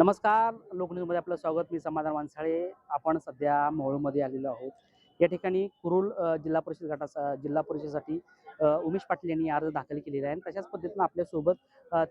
नमस्कार लोकन्यूजमध्ये आपलं स्वागत. मी समाधान वानसाळे. आपण सध्या मोहोळमध्ये आलेलो आहोत. या ठिकाणी कुरुल जिल्हा परिषद गटाचा जिल्हा परिषदेसाठी उमेश पाटील यांनी अर्ज दाखल केलेला आहे. आणि तशाच पद्धतीनं आपल्यासोबत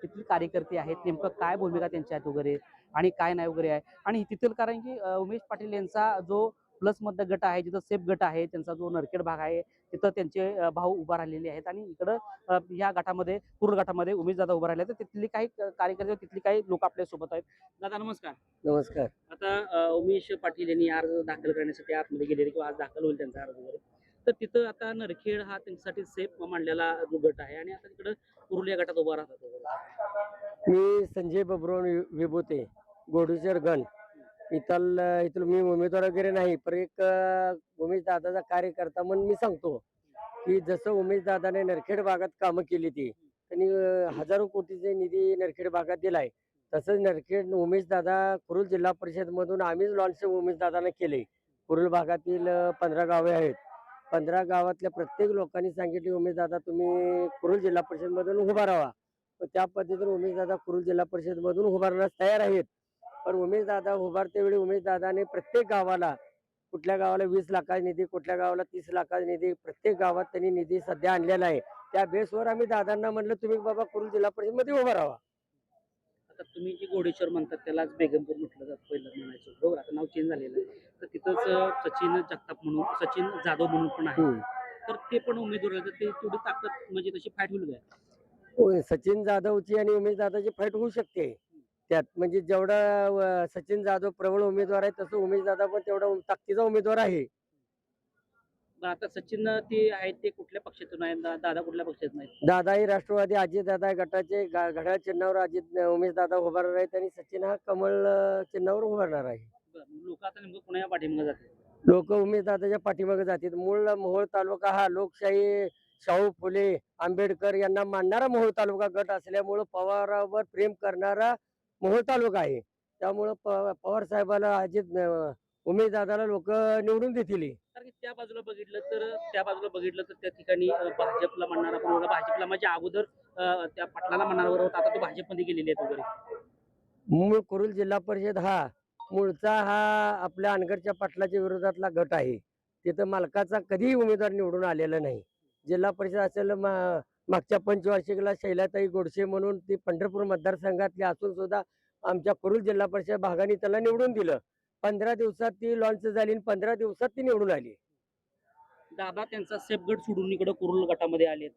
तेथील कार्यकर्ते आहेत. नेमकं काय भूमिका त्यांच्या आहेत वगैरे आणि काय नाही वगैरे आहे. आणि तिथील कारण की उमेश पाटील यांचा जो प्लस मध्य गट आहे जिथं सेफ गट आहे त्यांचा जो नरखेड भाग आहे तिथं त्यांचे भाऊ उभा राहिलेले आहेत आणि इकडं ह्या गटामध्ये कुरुल गटामध्ये उमेश दादा उभा राहिले तर तिथली काही क- कार्यकर्ते तिथली काही लोक आपल्यासोबत आहेत. दादा नमस्कार. नमस्कार. आता उमेश पाटील यांनी अर्ज दाखल करण्यासाठी आतमध्ये गेलेले किंवा आज दाखल होईल त्यांचा अर्ज वगैरे. तर तिथं आता नरखेड हा त्यांच्यासाठी सेफ मांडलेला जो गट आहे आणि आता तिकडं कुरुल या गटात उभा राहतात. मी संजय बबरोन विभूते गोडूशर गण. इथल इथलं मी उमेदवार वगैरे नाही पण एक उमेश दादाचा कार्यकर्ता म्हणून मी सांगतो की जसं उमेश दादाने नरखेड भागात कामं केली ती त्यांनी हजारो कोटीचे निधी नरखेड भागात दिलाय. तसंच नरखेड उमेश दादा कुरुल जिल्हा परिषद मधून आम्हीच लॉन्च उमेश दादाने केले. कुरुल भागातील पंधरा गावे आहेत. पंधरा गावातल्या प्रत्येक लोकांनी सांगितले उमेश दादा तुम्ही कुरुल जिल्हा परिषद मधून उभा राहा. त्या पद्धतीने उमेश दादा कुरुल जिल्हा परिषद मधून उभारण्यास तयार आहेत. पण उमेश दादा उभारते वेळी उमेश दादाने प्रत्येक गावाला कुठल्या गावाला वीस लाखाचा निधी कुठल्या गावाला तीस लाखाचा निधी प्रत्येक गावात त्यांनी निधी सध्या आणलेला आहे. त्या बेसवर आम्ही दादांना म्हणलं तुम्ही बाबा कुरुल जिल्हा परिषदमध्ये उभा राहा. आता तुम्ही जे गोडेश्वर म्हणतात त्यालाच बेगमपूर म्हटलं जातं पहिलं म्हणायचं. बरोबर आता नाव चेंज झालेलं आहे. तर तिथंच सचिन जगताप म्हणून सचिन जाधव म्हणून पण आहे. तर ते पण उमेदवार ते तेवढी ताकद म्हणजे तशी फाईट होईल काय? सचिन जाधवची आणि उमेश दादाची फाईट होऊ शकते. त्यात म्हणजे जेवढा सचिन जाधव प्रबळ उमेदवार आहे तसं उमेश दादा पण तेवढा ताकदीचा उमेदवार आहे. आता सचिन ते आहेत ते कुठल्या पक्षातून आहेत? दा- दादा कुठल्या पक्षातून आहेत? दादा ही राष्ट्रवादी अजित दादा गटाचे गा- घड्याळ चिन्हावर अजित उमेश दादा उभारणार आहेत आणि सचिन हा कमळ अं, चिन्हावर उभारणार आहे. लोक आता नेमकं कोणा पाठीमागे जाते लोक उमेश दादाच्या पाठीमागे जातील. मूळ मोहोळ तालुका हा लोकशाही शाहू फुले आंबेडकर यांना मानणारा मोहोळ तालुका गट असल्यामुळं पवारावर प्रेम करणारा मोहोळ तालुका आहे. त्यामुळं पवार साहेबाला अजित अं, उमेश दादाला लोक निवडून देतील. कारण की त्या बाजूला बघितलं तर त्या बाजूला बघितलं तर त्या ठिकाणी भाजपला म्हणणारा पण होता भाजपला म्हणजे अगोदर त्या पाटलाला म्हणणारा होता आता तो भाजपमध्ये गेलेले आहेत वगैरे. मूळ कुरुल जिल्हा परिषद हा मूळचा हा आपल्या अनगरच्या पाटलाच्या विरोधातला गट आहे. तिथं मालकाचा कधीही उमेदवार निवडून आलेला नाही. जिल्हा परिषद असेल मागच्या पंचवार्षिकला शैलाताई गोडसे म्हणून ती पंढरपूर मतदारसंघातली असून सुद्धा आमच्या कुरुल जिल्हा परिषद भागाने त्याला निवडून दिलं. पंधरा दिवसात ती लॉन्च झाली आणि पंधरा दिवसात ती निवडून आली. दादा त्यांचा सेफगड सोडून इकडे कुरुल गटामध्ये आले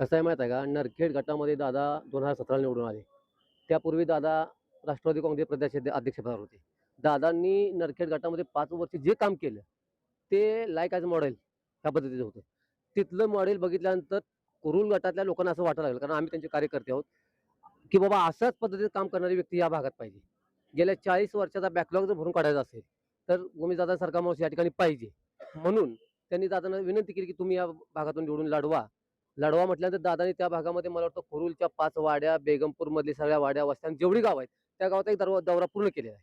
कसं आहे माहिती आहे का? नरखेड गटामध्ये दादा दोन हजार सतराला निवडून आले. त्यापूर्वी दादा राष्ट्रवादी काँग्रेस प्रदेश अध्यक्षपदावर होते. दादांनी नरखेड गटामध्ये पाच वर्ष जे काम केलं ते लाईक ॲज मॉडेल ह्या पद्धतीचं होतं. तिथलं मॉडेल बघितल्यानंतर कुरुल गटातल्या लोकांना असं वाटायला लागलं कारण आम्ही त्यांचे कार्यकर्ते आहोत की बाबा अशाच पद्धतीत काम करणारी व्यक्ती या भागात पाहिजे. गेल्या चाळीस वर्षाचा बॅकलॉग जर भरून काढायचा असेल तर उमेश दादासारखा माणूस या ठिकाणी पाहिजे. म्हणून त्यांनी दादांना विनंती केली की तुम्ही या भागातून निवडून लढवा. लढवा म्हटल्यानंतर दादानी त्या भागामध्ये मला वाटतं कुरुलच्या पाच वाड्या बेगमपूरमधली सगळ्या वाड्या वस्त्या जेवढी गाव आहेत त्या गावात एक दरवा- दौरा पूर्ण केलेला आहे.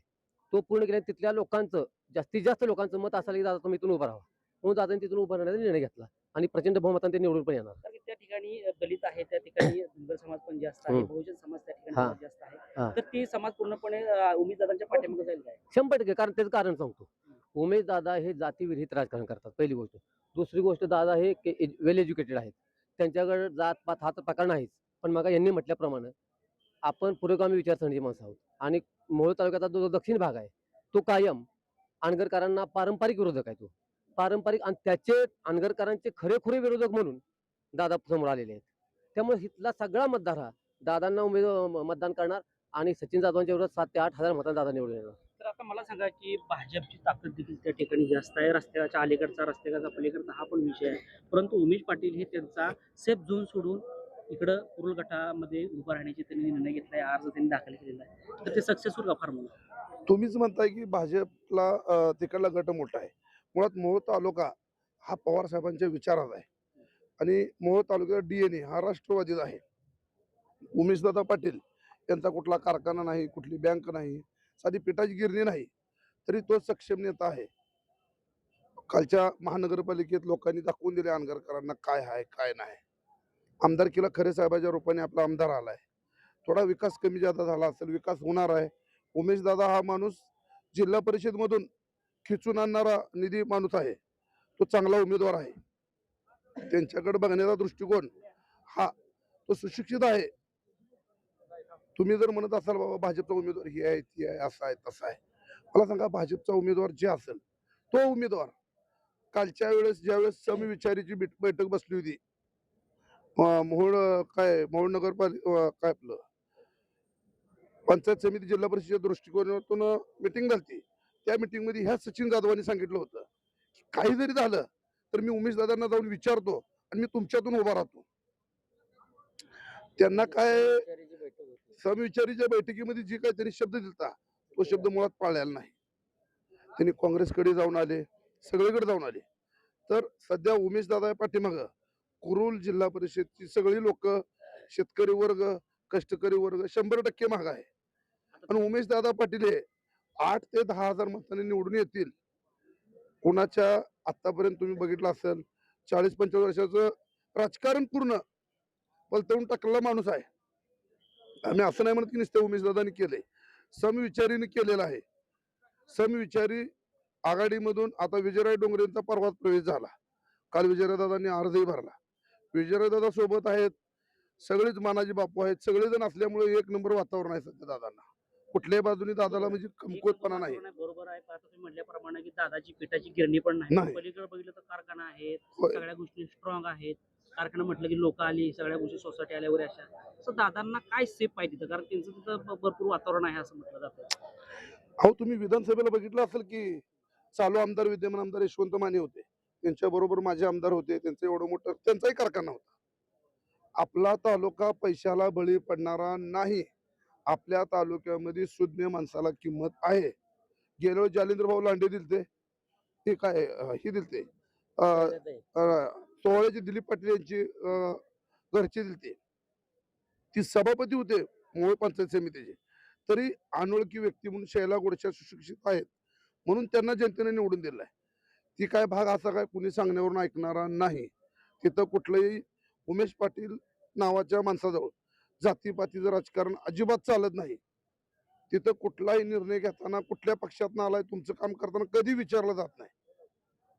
तो पूर्ण केल्याने तिथल्या लोकांचं जास्तीत जास्त लोकांचं मत असाल की दादा तुम्ही इथून उभं राहा. म्हणून दादांनी तिथून उभं राहण्याचा निर्णय घेतला. आणि प्रचंड बहुमताने ते निवडून पण येणार. कारण की त्या ठिकाणी दलित आहे त्या ठिकाणी धनगर समाज पण जास्त आहे हम्म. बहुजन समाज त्या ठिकाणी हा. जास्त हा. आहे तर ते समाज पूर्णपणे उमेदवारांच्या पाठीमागे जाईल काय? शंभर टक्के कारण त्याचं कारण सांगतो. उमेश दादा हे जातीविरहित राजकारण करतात पहिली गोष्ट. दुसरी गोष्ट दादा हे वेल एज्युकेटेड आहेत. त्यांच्याकडे जात पात हा तर प्रकार नाहीच. पण मग यांनी म्हटल्याप्रमाणे आपण पुरोगामी विचारसरणीची माणसं आहोत. आणि मोहोळ तालुक्याचा जो दक्षिण भाग आहे तो कायम अनगरकरांना पारंपरिक विरोधक आहे तो. पारंपरिक आणि त्याचे अनगरकरांचे खरेखुरे विरोधक म्हणून दादा समोर आलेले आहेत. त्यामुळे इथला सगळा मतदार हा दादांना उमेद मतदान करणार आणि सचिन जाधवांच्या विरोधात सात ते आठ हजार मतांना दादा निवडून येणार. तर आता मला सांगा की भाजपची ताकद देखील त्या ठिकाणी जास्त आहे. रस्त्याच्या अलीकडचा रस्त्याचा पलीकडचा हा पण विषय आहे. परंतु उमेश पाटील हे त्यांचा सेफ झोन सोडून इकडं कुरुल गटामध्ये उभं राहण्याची त्यांनी निर्णय घेतलाय अर्ज त्यांनी दाखल केलेला आहे. तर ते सक्सेसफुल का फार म्हणून तुम्हीच म्हणताय की भाजपला तिकडला गट मोठा आहे. मुळात मोहोळ तालुका हा पवारसाहेबांच्या विचारात आहे. आणि मोहोळ तालुक्याचा ए हा राष्ट्रवादीचा आहे. उमेशदादा पाटील यांचा कुठला कारखाना नाही कुठली बँक नाही साधी पिठाची गिरणी नाही तरी तो सक्षम नेता आहे. कालच्या महानगरपालिकेत लोकांनी दाखवून दिले अनगरकरांना काय आहे काय नाही. आमदारकीला खरे साहेबाच्या रूपाने आपला आमदार आला आहे थोडा विकास कमी जादा झाला असेल विकास होणार आहे. उमेशदादा हा माणूस जिल्हा परिषदमधून खिचून आणणारा निधी माणूस आहे. तो चांगला उमेदवार आहे. त्यांच्याकडे बघण्याचा दृष्टिकोन हा तो सुशिक्षित आहे. तुम्ही जर म्हणत असाल बाबा भाजपचा उमेदवार ही आहे ती आहे असा आहे तसा आहे. मला सांगा भाजपचा उमेदवार जे असेल तो उमेदवार कालच्या वेळेस ज्यावेळेस समविचारीची बीट- बैठक बसली होती मोहोळ काय मोहोळ नगरपालिका काय आपलं पंचायत समिती जिल्हा परिषदेच्या दृष्टिकोनातून मिटिंग झाली त्या मिटिंगमध्ये ह्या सचिन जाधवांनी सांगितलं होतं की काही जरी झालं तर मी उमेश दादांना जाऊन विचारतो आणि मी तुमच्यातून उभा राहतो. त्यांना काय समविचारीच्या बैठकीमध्ये जे काय त्यांनी शब्द दिलता तो शब्द मुळात पाळलेला नाही. त्यांनी काँग्रेसकडे जाऊन आले सगळीकडे जाऊन आले. तर सध्या उमेश दादा पाठीमाग कुरुल जिल्हा परिषदची सगळी लोक शेतकरी वर्ग कष्टकरी वर्ग शंभर टक्के माग आहे. आणि उमेश दादा पाटील हे आठ ते दहा हजार मतांनी निवडून येतील. कोणाच्या आतापर्यंत तुम्ही बघितलं असेल चाळीस पंचेचाळीस वर्षाचं राजकारण पूर्ण पलतवून टाकलेला माणूस आहे. आम्ही असं नाही म्हणत की नुसतं उमेशदादांनी केले. समविचारीने केलेलं आहे. समविचारी आघाडीमधून आता विजयराय डोंगरेंचा पर्वात प्रवेश झाला. काल विजयरायदादांनी अर्जही भरला. विजयरायदादा सोबत आहेत. सगळेच मानाजी बापू आहेत. सगळेजण असल्यामुळे एक नंबर वातावरण आहे सध्या दादांना. कुठल्याही बाजूनी दादाला म्हणजे कमकुवतपणा नाही. बरोबर आहे. आता तुम्ही म्हटल्याप्रमाणे की दादाची पिठाची गिरणी पण नाही. पलीकडे बघितलं तर कारखाना आहेत. सगळ्या गोष्टी स्ट्रॉंग आहेत. कारखाना म्हटलं की लोक आली सगळ्या गोष्टी सोसायटी आल्या वगैरे अशा. असं दादांना काय सेफ पाहिजे तिथं? कारण त्यांचं तिथं भरपूर वातावरण आहे असं म्हटलं जातं. अहो तुम्ही विधानसभेला बघितलं असेल की चालू आमदार विद्यमान आमदार यशवंत माने होते. त्यांच्या बरोबर माझे आमदार होते. त्यांचं एवढं मोठं त्यांचाही कारखाना होता. आपला तालुका पैशाला बळी पडणारा नाही. आपल्या तालुक्यामध्ये सुज्ञ माणसाला किंमत आहे. वेळी जालिंद्र भाऊ लांडे दिलते. ते काय हे दिलते. सोहळ्याचे दिलीप पाटील यांची घरचे दिलते. ती सभापती होते मूळ पंचायत समितीचे. तरी अनोळखी व्यक्ती म्हणून शैला गोडच्या सुशिक्षित आहेत. म्हणून त्यांना जनतेने निवडून दिलाय. ती काय भाग असा काय कुणी सांगण्यावरून ऐकणारा नाही. तिथं कुठलंही उमेश पाटील नावाच्या माणसाजवळ जातीपातीचं राजकारण अजिबात चालत नाही. तिथं कुठलाही निर्णय घेताना कुठल्या पक्षात आलाय तुमचं काम करताना कधी विचारलं जात नाही.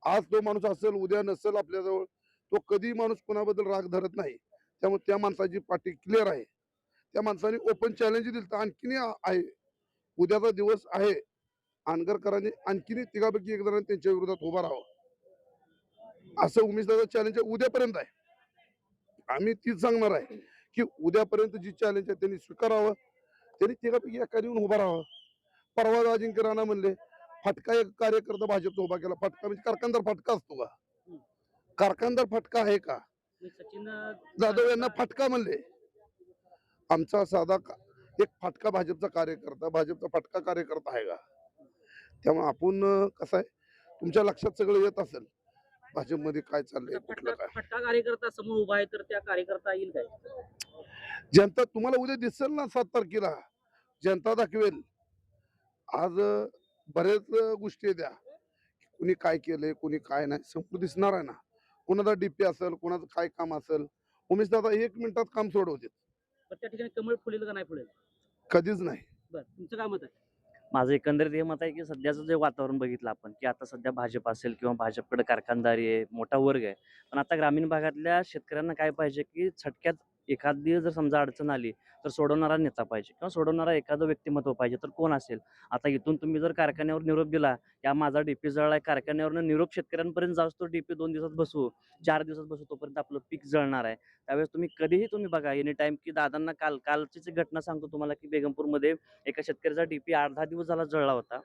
आज तो माणूस असेल उद्या नसेल आपल्याजवळ तो कधी माणूस कुणाबद्दल राग धरत नाही. त्यामुळे त्या माणसाची पाठी क्लिअर आहे. त्या माणसाने ओपन चॅलेंज दिलं तर आणखीन आहे. उद्याचा दिवस आहे. आणगरकरांनी आणखीन तिघापैकी एक जण त्यांच्या विरोधात उभा राहावं. असं उमेशदाचा चॅलेंज उद्यापर्यंत आहे. आम्ही तीच सांगणार आहे. की उद्यापर्यंत जी चॅलेंज आहे त्यांनी स्वीकारावं. त्यांनी तिघापैकी एकाने येऊन उभा राहावं. परवा अजिंक्य राणा म्हणले फटका एक कार्यकर्ता भाजपचा उभा केला. फटका म्हणजे कारखानदार फटका असतो का? कारखानदार फटका आहे का? जाधव यांना फटका म्हणले. आमचा साधा एक फटका भाजपचा कार्यकर्ता भाजपचा फटका कार्यकर्ता आहे का? त्यामुळे आपण कसं आहे? तुमच्या लक्षात सगळं येत असेल. भाजपमध्ये काय चाललंय आता कुठलं फटका काय? फटका कार्यकर्ता समोर उभा आहे तर त्या कार्यकर्ता येईल काय? जनता तुम्हाला उद्या दिसेल ना सात तारखेला? जनता दाखवेल. आज अं, गोष्टी त्या. कुणी काय केलंय कुणी काय नाही समोर दिसणार आहे ना. कुणाचा डीपी असेल कुणाचं काय काम असेल. उमेश दादा एक मिनिटात काम सोडवते पण त्या ठिकाणी कमळ फुलेल का नाही फुलेल? कधीच नाही. बरं तुमचं काय मत आहे? माझं एकंदरीत हे मत आहे की सध्याचं जे वातावरण बघितलं आपण की आता सध्या भाजप असेल किंवा भाजपकडे कारखानदारी आहे मोठा वर्ग आहे पण आता ग्रामीण भागातल्या शेतकऱ्यांना काय पाहिजे की छटक्यात एखादी जर समजा अडचण आली तर सोडवणारा नेता पाहिजे किंवा सोडवणारा एखादं व्यक्तिमत्व पाहिजे तर कोण असेल? आता इथून तुम्ही जर कारखान्यावर निरोप दिला या माझा डीपी आहे कारखान्यावरनं निरोप शेतकऱ्यांपर्यंत जाऊस तो डीपी दोन दिवसात बसू चार दिवसात बसू तोपर्यंत आपलं पीक जळणार आहे. त्यावेळेस तुम्ही कधीही तुम्ही बघा एनी टाईम की दादांना काल कालचीच घटना सांगतो तुम्हाला की बेगमपूरमध्ये एका शेतकऱ्याचा डीपी पी अर्धा दिवस झाला जळला होता.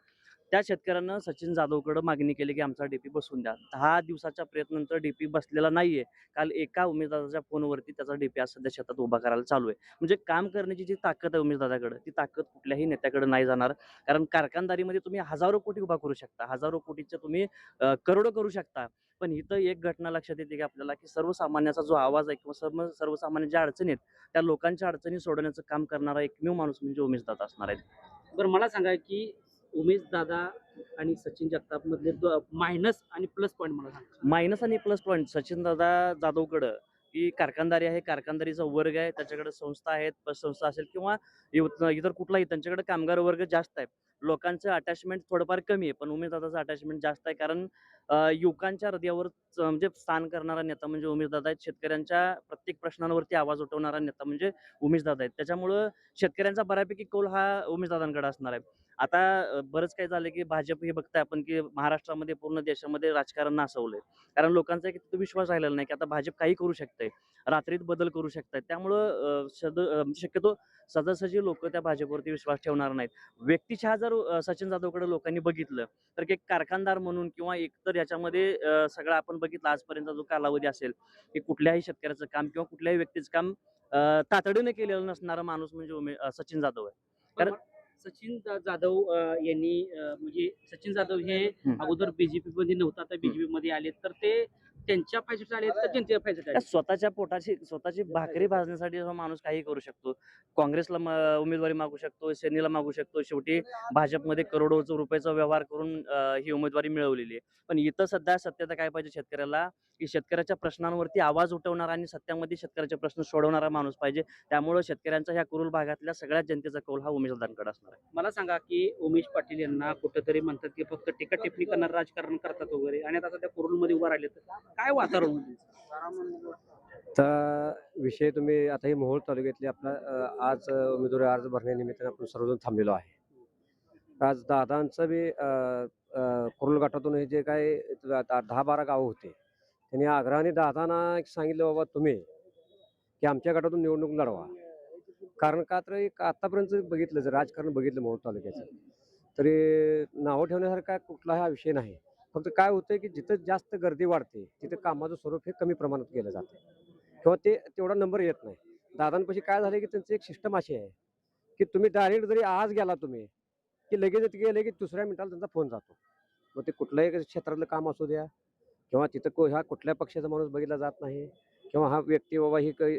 त्या शेतकऱ्यानं सचिन जाधवकडं मागणी केली की आमचा डीपी बसून द्या. दहा दिवसाच्या प्रयत्नानंतर डीपी बसलेला नाहीये. काल एका उमेदवाराच्या फोनवरती त्याचा डीपी आज सध्या शेतात उभा करायला चालू आहे. म्हणजे काम करण्याची जी ताकद आहे उमेदवाराकडे ती ताकद कुठल्याही नेत्याकडे नाही जाणार. कारण कारखानदारीमध्ये तुम्ही हजारो कोटी उभा करू शकता. हजारो कोटीचे तुम्ही करोडो करू शकता. पण इथं एक घटना लक्षात येते की आपल्याला की सर्वसामान्याचा जो आवाज आहे किंवा सर्व सर्वसामान्य ज्या अडचणी आहेत त्या लोकांच्या अडचणी सोडवण्याचं काम करणारा एकमेव माणूस म्हणजे उमेशदादा असणार आहे बरं मला सांगा की उमेश दादा आणि सचिन जगताप मधले मायनस आणि प्लस पॉईंट मला सांगा. मायनस आणि प्लस पॉईंट सचिन दादा जाधवकडं. की कारखानदारी आहे कारखानदारीचा वर्ग आहे. त्याच्याकडे संस्था आहेत संस्था असेल किंवा इतर कुठलाही त्यांच्याकडे कामगार वर्ग जास्त आहे. लोकांचं अटॅचमेंट थोडंफार कमी आहे. पण उमेददादाचं अटॅचमेंट जास्त आहे. कारण युवकांच्या हृदयावर म्हणजे स्थान करणारा नेता म्हणजे उमेशदादा आहेत. शेतकऱ्यांच्या प्रत्येक प्रश्नांवरती आवाज उठवणारा नेता म्हणजे उमेशदादा आहेत. त्याच्यामुळं शेतकऱ्यांचा बऱ्यापैकी कौल हा उमेशदादांकडे असणार आहे. आता बरंच काय झालं की भाजप हे बघताय आपण की महाराष्ट्रामध्ये पूर्ण देशामध्ये राजकारण नासवलंय. कारण लोकांचा एक विश्वास राहिलेला नाही की आता भाजप काही करू शकतंय. रात्रीत बदल करू शकतात त्यामुळं सद म्हणजे शक्यतो सहजासहजी लोक त्या भाजपवरती विश्वास ठेवणार नाहीत. व्यक्तिशः जर सचिन जाधवकडे लोकांनी बघितलं तर एक कारखानदार म्हणून किंवा एकतर याच्यामध्ये सगळं आपण बघितलं आजपर्यंत जो कालावधी असेल की कुठल्याही शेतकऱ्याचं काम किंवा कुठल्याही व्यक्तीचं काम तातडीने केलेलं नसणारा माणूस म्हणजे उमे सचिन जाधव आहे. पण सचिन जाधव यांनी म्हणजे सचिन जाधव हे. अगोदर बीजेपी मध्ये नव्हता आता बीजेपी मध्ये आले तर ते त्यांच्या फायद्यासाठी आले तर जनतेच्या फायद्यासाठी त्या आले स्वतःच्या पोटाची स्वतःची भाकरी भाजण्यासाठी हा माणूस काही करू शकतो. काँग्रेसला म- उमेदवारी मागू शकतो सेनेला मागू शकतो. शेवटी भाजपमध्ये करोडोचं रुपयाचा व्यवहार करून अं, ही उमेदवारी मिळवलेली आहे. पण इथं सध्या सत्यता काय पाहिजे शेतकऱ्याला? की शेतकऱ्याच्या प्रश्नांवरती आवाज उठवणारा आणि सत्यामध्ये शेतकऱ्याचे प्रश्न सोडवणारा माणूस पाहिजे. त्यामुळे शेतकऱ्यांचा ह्या कुरुल भागातल्या सगळ्या जनतेचा कौल हा उमेदवारांकडे असणार आहे. मला सांगा की उमेश पाटील यांना कुठेतरी म्हणतात की फक्त टीका टिप्पणी करणार राजकारण करतात वगैरे. आणि आता सध्या मध्ये उभा राहिले तर काय वातावरण तर विषय तुम्ही आता ही मोहोळ तालुक्यातली आपला अ, आज अ, उमेदवारी अर्ज भरण्यानिमित्ताने आपण सर्वजण थांबलेलो आहे. आज दादांचं बी अ, अ, कुरुल गटातून हे जे काय द- दहा बारा गावं होते त्यांनी आग्रहाने दादांना एक सांगितलं बाबा तुम्ही की आमच्या गटातून निवडणूक लढवा. कारण का तर एक आतापर्यंत बघितलं जर राजकारण बघितलं मोहोळ तालुक्याचं तरी नावं ठेवण्यासारखा कुठला हा विषय नाही. फक्त काय होतंय की जिथं जास्त गर्दी वाढते तिथं कामाचं स्वरूप हे कमी प्रमाणात केलं जातं. किंवा ते तेवढा नंबर येत नाही. दादांपाशी काय झालं की त्यांचं एक सिस्टम अशी आहे की तुम्ही डायरेक्ट जरी आज गेला तुम्ही की लगेच गेले की दुसऱ्या मिनिटाला त्यांचा फोन जातो. मग ते कुठल्याही क्षेत्रातलं काम असू द्या किंवा तिथं को ह्या कुठल्या पक्षाचा माणूस बघितला जात नाही किंवा हा व्यक्ती बाबा ही काही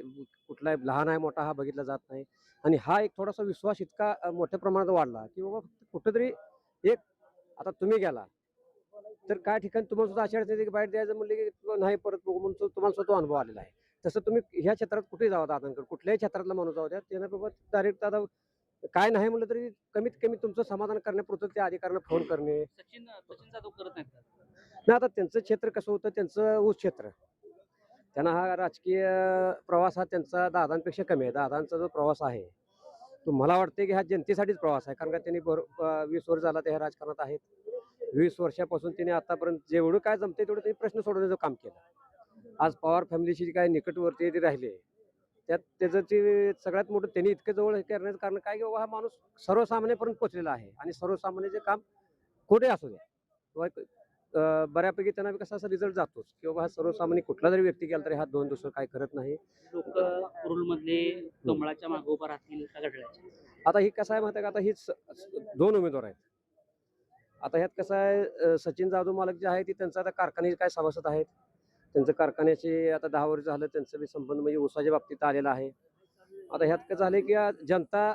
कुठला लहान आहे मोठा हा बघितला जात नाही. आणि हा एक थोडासा विश्वास इतका मोठ्या प्रमाणात वाढला की बाबा फक्त कुठेतरी एक आता तुम्ही गेला तर काय ठिकाणी तुम्हाला सुद्धा अशा अडचणी की बाहेर द्यायचं म्हणले की नाही परत बघू म्हणून तुम्हाला स्वतः अनुभव आलेला आहे. तसं तुम्ही ह्या क्षेत्रात कुठेही जावा दादांकडे कुठल्याही क्षेत्रातला माणूस जाऊ द्या त्यानं बाबा डायरेक्ट आता काय नाही म्हणलं तरी कमीत कमी तुमचं समाधान करण्यापुरतं त्या अधिकाऱ्यांना फोन करणे. सचिन सचिन जाधव करत नाहीत का? नाही आता त्यांचं क्षेत्र कसं होतं त्यांचं ऊस क्षेत्र. त्यांना हा राजकीय प्रवास हा त्यांचा दादांपेक्षा कमी आहे. दादांचा जो प्रवास आहे तो मला वाटते की हा जनतेसाठीच प्रवास आहे कारण का त्यांनी वीस वर्ष झाला ते ह्या राजकारणात आहेत. वीस वर्षापासून त्यांनी आतापर्यंत जेवढं काय जमते तेवढं त्यांनी प्रश्न सोडवण्याचं काम केलं. आज पवार फॅमिलीशी जी काय निकटवर्ती ते राहिले त्यात त्याचं ते सगळ्यात मोठं त्यांनी इतकं जवळ हे करण्याचं कारण काय की बाबा हा माणूस सर्वसामान्यपर्यंत पोचलेला आहे आणि सर्वसामान्याचे काम कुठे असू द्या. किंवा बऱ्यापैकी त्यांना कसा असा रिझल्ट जातोच की बाबा हा सर्वसामान्य कुठला जरी व्यक्ती केला तरी हा दोन दुसरं काय करत नाही. लोक कमळाच्या राहतील आता ही कसं आहे माहिती का? आता हीच दोन उमेदवार आहेत. आता ह्यात कसं आहे सचिन जाधव मालक जे आहे ती त्यांचं आता कारखान्याचे काय सभासद आहेत? त्यांचं कारखान्याचे आता दहा वर्ष झालं त्यांचं बी संबंध म्हणजे उसाच्या बाबतीत आलेला आहे. आता ह्यात कसं झालं की जनता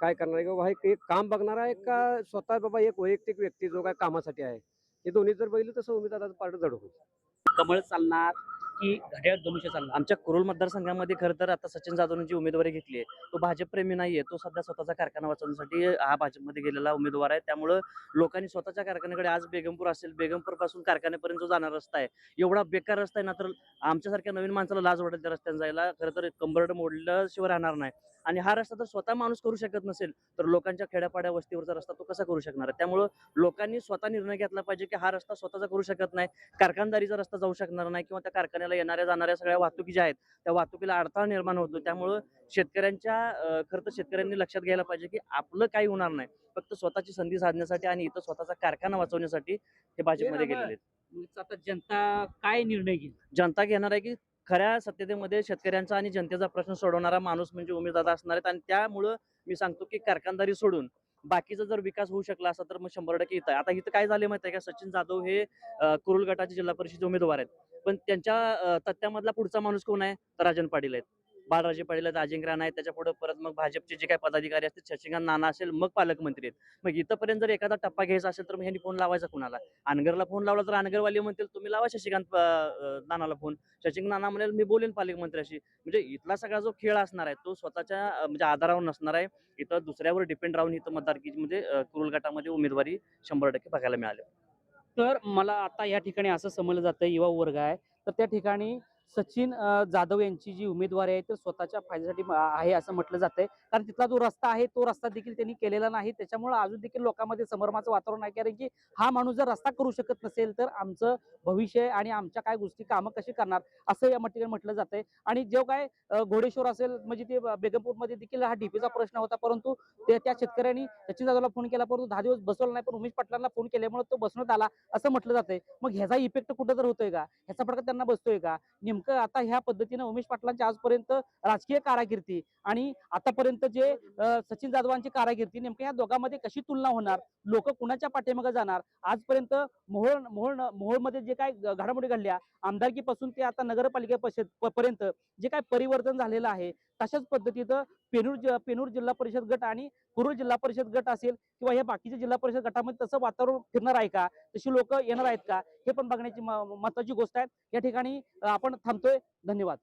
काय करणार आहे? बाबा हे एक काम बघणार आहे का स्वतः बाबा एक वैयक्तिक व्यक्ती जो काय कामासाठी आहे. हे दोन्ही जर बघितलं तसं उमेदवाराचं पार्ट जड होईल. कमळ चालणार की घड्याळ धनुष्य चालणार आमच्या कुरुल मतदारसंघामध्ये खरं तर आता सचिन जाधवने जी उमेदवारी घेतली आहे तो भाजपप्रेमी नाहीये तो सध्या स्वतःचा कारखाना वाचवण्यासाठी हा भाजपमध्ये गेलेला उमेदवार आहे. त्यामुळं लोकांनी स्वतःच्या कारखान्याकडे आज बेगमपूर असेल बेगमपूरपासून कारखान्यापर्यंत जो जाणारा रस्ता आहे एवढा बेकार रस्ता आहे ना तर आमच्यासारख्या नवीन माणसाला लाज वाटेल त्या रस्त्याने जायला. खरं तर कंबरड मोडल्याशिवाय राहणार नाही. आणि हा रस्ता जर स्वतः माणूस करू शकत नसेल तर लोकांच्या खेड्यापाड्या वस्तीवरचा रस्ता तो कसा करू शकणार? आहे त्यामुळं लोकांनी स्वतः निर्णय घेतला पाहिजे की हा रस्ता स्वतःचा करू शकत नाही कारखानदारीचा रस्ता जाऊ शकणार नाही किंवा त्या कारखान्याला येणाऱ्या जाणाऱ्या सगळ्या वाहतुकी ज्या आहेत त्या वाहतुकीला अडथळा निर्माण होतो त्यामुळं शेतकऱ्यांच्या खरं तर शेतकऱ्यांनी लक्षात घ्यायला पाहिजे की आपलं काही होणार नाही. फक्त स्वतःची संधी साधण्यासाठी आणि इथं स्वतःचा कारखाना वाचवण्यासाठी हे भाजपमध्ये गेलेले आहेत. आता जनता काय निर्णय घेईल? जनता घेणार आहे की खऱ्या सत्यतेमध्ये शेतकऱ्यांचा आणि जनतेचा प्रश्न सोडवणारा माणूस म्हणजे उमेदवार असणार आहेत. आणि त्यामुळं मी सांगतो की कारखानदारी सोडून बाकीचा जर विकास होऊ शकला असता तर मग शंभर टक्के इथं आता इथं काय झाले माहिती आहे का? सचिन जाधव हे कुरुल गटाचे जिल्हा परिषद उमेदवार आहेत. पण त्यांच्या तत्त्यामधला पुढचा माणूस कोण आहे? तर राजन पाटील आहेत. बाळराजे पाटील आहेत अजिंक्य राणा आहेत. त्याच्या पुढे परत मग भाजपचे जे काही पदाधिकारी असतील शशिकांत नाना असेल मग पालकमंत्री आहेत. मग इथंपर्यंत जर एखादा टप्पा घ्यायचा असेल तर मग ह्यांनी फोन लावायचा कुणाला? अनगरला फोन लावला तर अनगरवाली म्हणतील तुम्ही लावा शशिकांत नानाला फोन. शशिकांत नाना म्हणेल मी बोलेन पालकमंत्र्याशी म्हणजे इथला सगळा जो खेळ असणार आहे तो स्वतःच्या म्हणजे आधारावर नसणार आहे. इथं दुसऱ्यावर डिपेंड राहून इथं मतदारकीमध्ये म्हणजे कुरुल गटामध्ये उमेदवारी शंभर टक्के बघायला मिळाली. तर मला आता या ठिकाणी असं समजलं जातं युवा वर्ग आहे. तर त्या ठिकाणी सचिन जाधव यांची जी उमेदवारी आहे तर स्वतःच्या फायद्यासाठी आहे असं म्हटलं जातंय. कारण तिथला जो रस्ता आहे तो रस्ता देखील त्यांनी केलेला नाही. त्याच्यामुळे अजून देखील लोकांमध्ये संभ्रमाचं वातावरण आहे. कारण की हा माणूस जर रस्ता करू शकत नसेल तर आमचं भविष्य आणि आमच्या काय गोष्टी कामं कशी करणार? असं या ठिकाणी म्हटलं जातंय. आणि जो काय घोडेश्वर असेल म्हणजे ते बेगमपूरमध्ये देखील हा डीपीचा प्रश्न होता. परंतु त्या शेतकऱ्यांनी सचिन जाधवला फोन केला. परंतु दहा दिवस बसवला नाही. पण उमेश पाटलांना फोन केल्यामुळे तो बसवण्यात आला असं म्हटलं जातंय. मग ह्याचा इफेक्ट कुठं तर होतोय का? ह्याचा फटका त्यांना बसतोय का? नेमकं आता ह्या पद्धतीनं उमेश पाटलांची आजपर्यंत राजकीय कारागिर्दी आणि आतापर्यंत जे सचिन जाधवांची कारागिर्दी नेमकं या दोघांमध्ये कशी तुलना होणार? लोक कुणाच्या पाठीमागे जाणार? आजपर्यंत मोहोळ मोहोळ मोहोळमध्ये जे काय घडामोडी घडल्या आमदारकीपासून ते आता नगरपालिकेपर्यंत पर्यंत जे काय परिवर्तन झालेलं आहे तशाच पद्धतीचं पेनूर पेनूर जिल्हा परिषद गट आणि कुरुल जिल्हा परिषद गट असेल किंवा या बाकीच्या जिल्हा परिषद गटामध्ये तसं वातावरण फिरणार आहे का? तशी लोक येणार आहेत का? हे पण बघण्याची महत्वाची गोष्ट आहे. या ठिकाणी आपण थांबतोय. धन्यवाद.